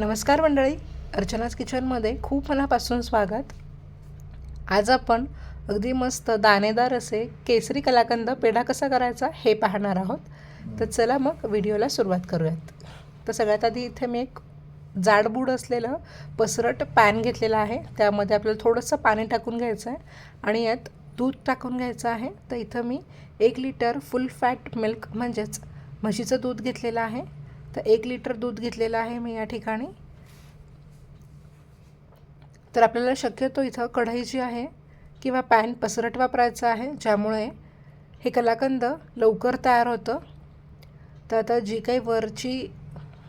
नमस्कार मंडळी अर्चनाज किचनमध्ये खूप मनापासून स्वागत. आज आपण अगदी मस्त दाणेदार असे केसरी कलाकंद पेढा कसा करायचा हे पाहणार आहोत. तर चला मग व्हिडिओला सुरुवात करूयात. तर सगळ्यात आधी इथे मी एक जाडबूड असलेलं पसरट पॅन घेतलेलं आहे. त्यामध्ये आपल्याला थोडंसं पाणी टाकून घ्यायचं आहे आणि यात दूध टाकून घ्यायचं आहे. तर इथं मी एक लिटर फुल फॅट मिल्क म्हणजेच म्हशीचं दूध घेतलेलं आहे. तर एक लिटर दूध घेतलेलं आहे मी या ठिकाणी. तर आपल्याला शक्यतो इथं कढई जी आहे किंवा पॅन पसरट वापरायचं आहे ज्यामुळे हे कलाकंद लवकर तयार होतं. तर आता जी काही वरची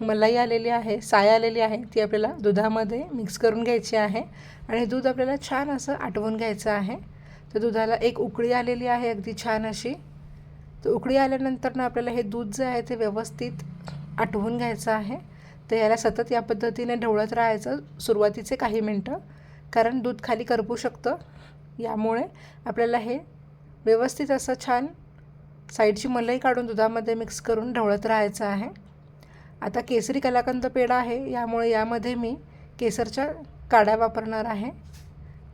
मलाई आलेली आहे साय आलेली आहे ती आपल्याला दुधामध्ये मिक्स करून घ्यायची आहे आणि दूध आपल्याला छान असं आटवून घ्यायचं आहे. तर दुधाला एक उकळी आलेली आहे अगदी छान अशी. तर उकळी आल्यानंतर ना आपल्याला हे दूध जे आहे ते व्यवस्थित आटवून घ्यायचं आहे. तर याला सतत या पद्धतीने ढवळत राहायचं सुरुवातीचे काही मिनटं कारण दूध खाली करपू शकतं. यामुळे आपल्याला हे व्यवस्थित असं छान साईडची मलाई काढून दुधामध्ये मिक्स करून ढवळत राहायचं आहे. आता केसरी कलाकंद पेढा आहे. यामुळे यामध्ये मी केसरच्या काड्या वापरणार आहे.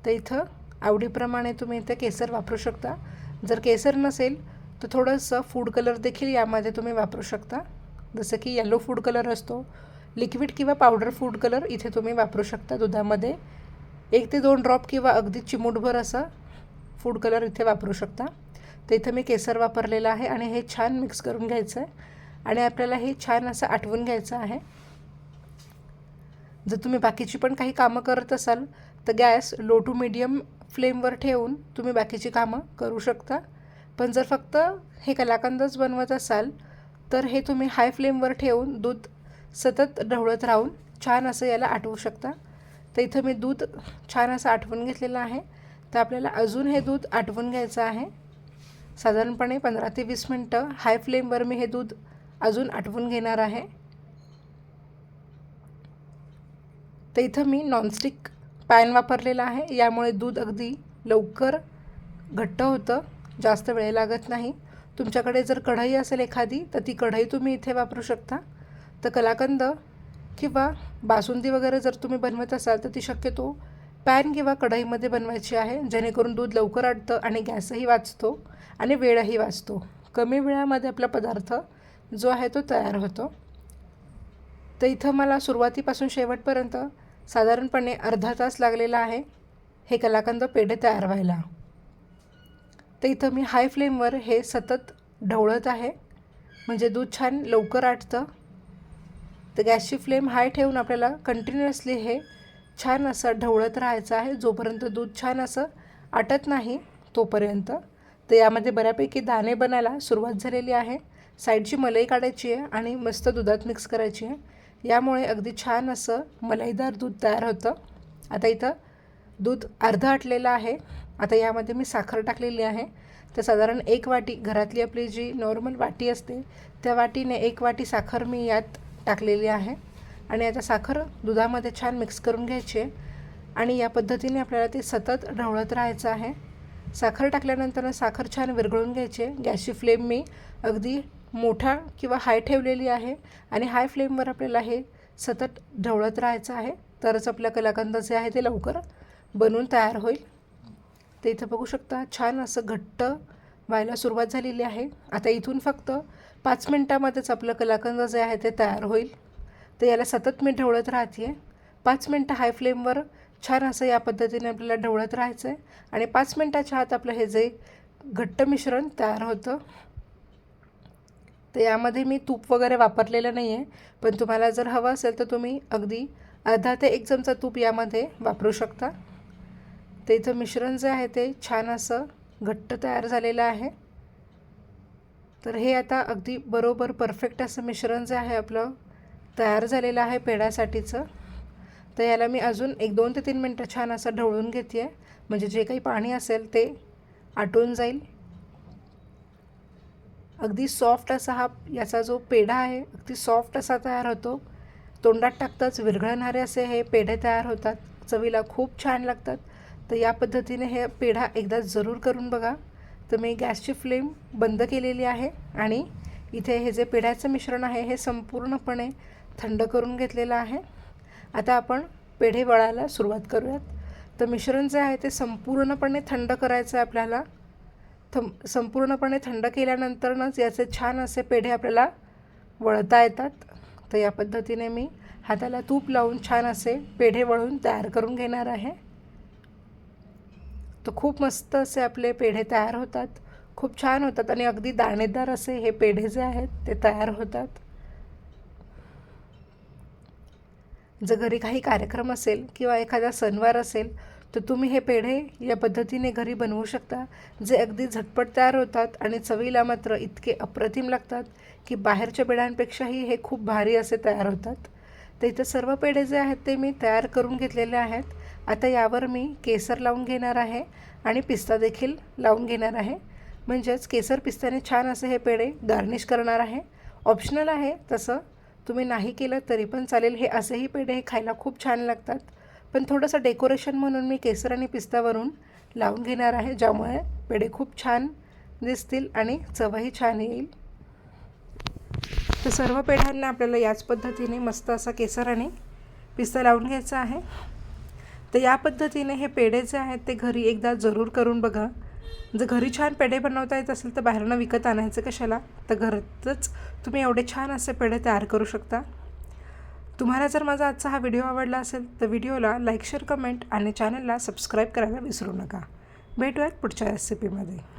तर इथं आवडीप्रमाणे तुम्ही इथं केसर वापरू शकता. जर केसर नसेल तर थोडंसं फूड कलर देखील यामध्ये तुम्ही वापरू शकता. जसं की येलो फूड कलर असतो. लिक्विड किंवा पावडर फूड कलर इथे तुम्ही वापरू शकता दुधामध्ये. एक ते दोन ड्रॉप किंवा अगदी चिमूटभर असं फूड कलर इथे वापरू शकता. तर इथं मी केसर वापरलेलं आहे आणि हे छान मिक्स करून घ्यायचं आहे आणि आपल्याला हे छान असं आठवून घ्यायचं आहे. जर तुम्ही बाकीची पण काही कामं करत असाल तर गॅस लो टू मिडियम फ्लेमवर ठेवून तुम्ही बाकीची कामं करू शकता. पण जर फक्त हे कलाकंदच बनवत असाल तर हे तुम्ही हाय फ्लेमवर ठेवून दूध सतत ढवळत राहून छान असं याला आटवू शकता. तर इथं मी दूध छान असं आठवून घेतलेलं आहे. तर आपल्याला अजून हे दूध आटवून घ्यायचं आहे. साधारणपणे पंधरा ते वीस मिनटं हाय फ्लेमवर मी हे दूध अजून आटवून घेणार आहे. तर इथं मी नॉनस्टिक पॅन वापरलेला आहे. यामुळे दूध अगदी लवकर घट्ट होतं. जास्त वेळ लागत नाही. तुमच्याकडे जर कढई असेल एखादी तर ती कढई तुम्ही इथे वापरू शकता. तर कलाकंद किंवा बासुंदी वगैरे जर तुम्ही बनवत असाल तर ती शक्यतो पॅन किंवा कढईमध्ये बनवायची आहे जेणेकरून दूध लवकर आटतं आणि गॅसही वाचतो आणि वेळही वाचतो. कमी वेळामध्ये आपला पदार्थ जो आहे तो तयार होतो. तर इथं मला सुरुवातीपासून शेवटपर्यंत साधारणपणे अर्धा तास लागलेला आहे हे कलाकंद पेढे तयार व्हायला. तर इथं मी हाय फ्लेमवर हे सतत ढवळत आहे. म्हणजे दूध छान लवकर आटतं. तर गॅसची फ्लेम हाय ठेवून आपल्याला कंटिन्युअसली हे छान असं ढवळत राहायचं आहे. जोपर्यंत दूध छान असं आटत नाही तोपर्यंत. तर यामध्ये बऱ्यापैकी दाणे बनायला सुरुवात झालेली आहे. साईडची मलाई काढायची आहे आणि मस्त दुधात मिक्स करायची आहे. यामुळे अगदी छान असं मलाईदार दूध तयार होतं. आता इथं दूध अर्धं आटलेलं आहे. आता यामध्ये मी साखर टाकलेली आहे. तर साधारण एक वाटी घरातली आपली जी नॉर्मल वाटी असते त्या वाटीने एक वाटी साखर मी यात टाकलेली आहे. आणि आता साखर दुधामध्ये छान मिक्स करून घ्यायची आहे. आणि या पद्धतीने आपल्याला ते सतत ढवळत राहायचं आहे. साखर टाकल्यानंतर साखर छान विरघळून घ्यायची आहे. गॅसची फ्लेम मी अगदी मोठा किंवा हाय ठेवलेली आहे. आणि हाय फ्लेमवर आपल्याला हे सतत ढवळत राहायचं आहे. तरच आपल्या कलाकंद जे आहे ते लवकर बनवून तयार होईल. ते इथं बघू शकता छान असं घट्ट व्हायला सुरुवात झालेली आहे. आता इथून फक्त पाच मिनटामध्येच आपलं कलाकंद जे आहे ते तयार होईल. तर याला सतत मी ढवळत राहते आहे पाच मिनटं हाय फ्लेमवर छान असं या पद्धतीने आपल्याला ढवळत राहायचं आहे आणि पाच मिनटाच्या आत आपलं हे जे घट्ट मिश्रण तयार होतं तर यामध्ये मी तूप वगैरे वापरलेलं नाही आहे पण तुम्हाला जर हवं असेल तर तुम्ही अगदी अर्धा ते एक चमचा तूप यामध्ये वापरू शकता. ते इथं मिश्रण जे आहे ते छान असं घट्ट तयार झालेलं आहे. तर हे आता अगदी बरोबर परफेक्ट असं मिश्रण जे आहे आपलं तयार झालेलं आहे पेढ्यासाठीचं. तर याला मी अजून एक दोन ते तीन मिनटं छान असं ढवळून घेते आहे म्हणजे जे काही पाणी असेल ते आटून जाईल. अगदी सॉफ्ट असा हा याचा जो पेढा आहे अगदी सॉफ्ट असा तयार होतो. तोंडात टाकताच विरघळणारे असे हे पेढे तयार होतात. चवीला खूप छान लागतात. तर या पद्धतीने हे पेढा एकदा जरूर करून बघा. तर मी गॅसची फ्लेम बंद केलेली आहे आणि इथे हे जे पेढ्याचं मिश्रण आहे हे संपूर्णपणे थंड करून घेतलेलं आहे. आता आपण पेढे वळायला सुरुवात करूयात. तर मिश्रण जे आहे ते संपूर्णपणे थंड करायचं आहे आपल्याला. थं संपूर्णपणे थंड केल्यानंतरनंच याचे छान असे पेढे आपल्याला वळता येतात. तर या पद्धतीने मी हाताला तूप लावून छान असे पेढे वळून तयार करून घेणार आहे. तर खूप मस्त असे आपले पेढे तयार होतात. खूप छान होतात आणि अगदी दाणेदार असे हे पेढे जे आहेत ते तयार होतात. जर घरी काही कार्यक्रम असेल किंवा एखादा सणवार असेल तर तुम्ही हे पेढे या पद्धतीने घरी बनवू शकता जे अगदी झटपट तयार होतात आणि चवीला मात्र इतके अप्रतिम लागतात की बाहेरच्या पेढ्यांपेक्षाही हे खूप भारी असे तयार होतात. तर इथं सर्व पेढे जे आहेत ते मी तयार करून घेतलेले आहेत. आता यावर मी केसर लावून घेणार आहे आणि पिस्ता देखील लावून घेणार आहे. म्हणजेच केसर पिस्त्याने छान असे हे पेढे गार्निश करणार आहे. ऑप्शनल आहे तसं. तुम्ही नाही केलं तरी पण चालेल. हे असेही पेढे हे खायला खूप छान लागतात. पण थोडंसं डेकोरेशन म्हणून मी केसर आणि पिस्तावरून लावून घेणार आहे ज्यामुळे पेढे खूप छान दिसतील आणि चवही छान येईल. तर सर्व पेढ्यांना आपल्याला याच पद्धतीने मस्त असा केसर आणि पिस्ता लावून घ्यायचा आहे. तर या पद्धतीने हे पेढे जे आहेत ते घरी एकदा जरूर करून बघा. जर घरी छान पेढे बनवता येत असेल तर बाहेरनं विकत आणायचं कशाला? तर घरातच तुम्ही एवढे छान असे पेढे तयार करू शकता. तुम्हाला जर माझा आजचा हा व्हिडिओ आवडला असेल तर व्हिडिओला लाईक शेअर कमेंट आणि चॅनलला सबस्क्राईब करायला विसरू नका. भेटूयात पुढच्या रेसिपीमध्ये.